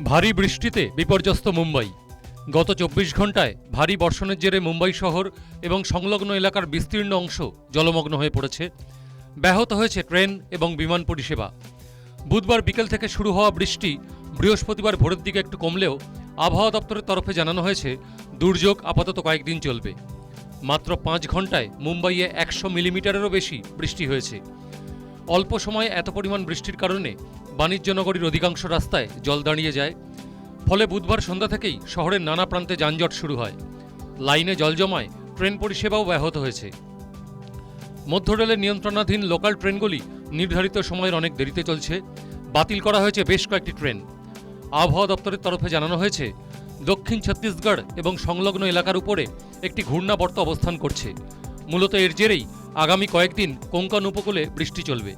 ভারী বৃষ্টিতে বিপর্যস্ত মুম্বাই। গত চব্বিশ ঘন্টায় ভারী বর্ষণের জেরে মুম্বাই শহর এবং সংলগ্ন এলাকার বিস্তীর্ণ অংশ জলমগ্ন হয়ে পড়েছে। ব্যাহত হয়েছে ট্রেন এবং বিমান পরিষেবা। বুধবার বিকেল থেকে শুরু হওয়া বৃষ্টি বৃহস্পতিবার ভোরের দিকে একটু কমলেও আবহাওয়া দপ্তরের তরফে জানানো হয়েছে, দুর্যোগ আপাতত কয়েকদিন চলবে। মাত্র পাঁচ ঘন্টায় মুম্বাইয়ে একশো মিলিমিটারেরও বেশি বৃষ্টি হয়েছে। অল্প সময়ে এত পরিমাণ বৃষ্টির কারণে বাণিজ্য নগরীর অধিকাংশ রাস্তায় জল দাঁড়িয়ে যায়। ফলে বুধবার সন্ধ্যা থেকেই শহরের নানা প্রান্তে যানজট শুরু হয়। লাইনে জল জমায়, ট্রেন পরিষেবাও ব্যাহত হয়েছে। মধ্য রেলের নিয়ন্ত্রণাধীন লোকাল ট্রেনগুলি নির্ধারিত সময়ের অনেক দেরিতে চলছে। বাতিল করা হয়েছে বেশ কয়েকটি ট্রেন। আবহাওয়া দপ্তরের তরফে জানানো হয়েছে, দক্ষিণ ছত্তিশগড় এবং সংলগ্ন এলাকার উপরে একটি ঘূর্ণাবর্ত অবস্থান করছে। মূলত এর জেরেই আগামী কয়েকদিন কোঙ্কণ উপকূলে বৃষ্টি চলবে।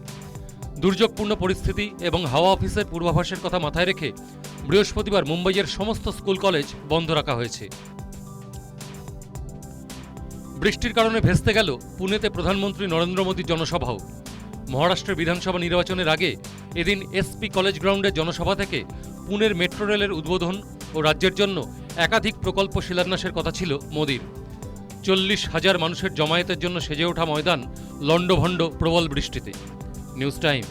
দুর্যোগপূর্ণ পরিস্থিতি এবং হাওয়া অফিসের পূর্বাভাসের কথা মাথায় রেখে বৃহস্পতিবার মুম্বাইয়ের সমস্ত স্কুল কলেজ বন্ধ রাখা হয়েছে। বৃষ্টির কারণে ভেস্তে গেল পুনেতে প্রধানমন্ত্রী নরেন্দ্র মোদীর জনসভাও। মহারাষ্ট্রের বিধানসভা নির্বাচনের আগে এদিন এসপি কলেজ গ্রাউন্ডে জনসভা থেকে পুনের মেট্রো রেলের উদ্বোধন ও রাজ্যের জন্য একাধিক প্রকল্প শিলান্যাসের কথা ছিল মোদীর। চল্লিশ হাজার মানুষের জমায়েতের জন্য সেজে ওঠা ময়দান লণ্ডভণ্ড প্রবল বৃষ্টিতে। News time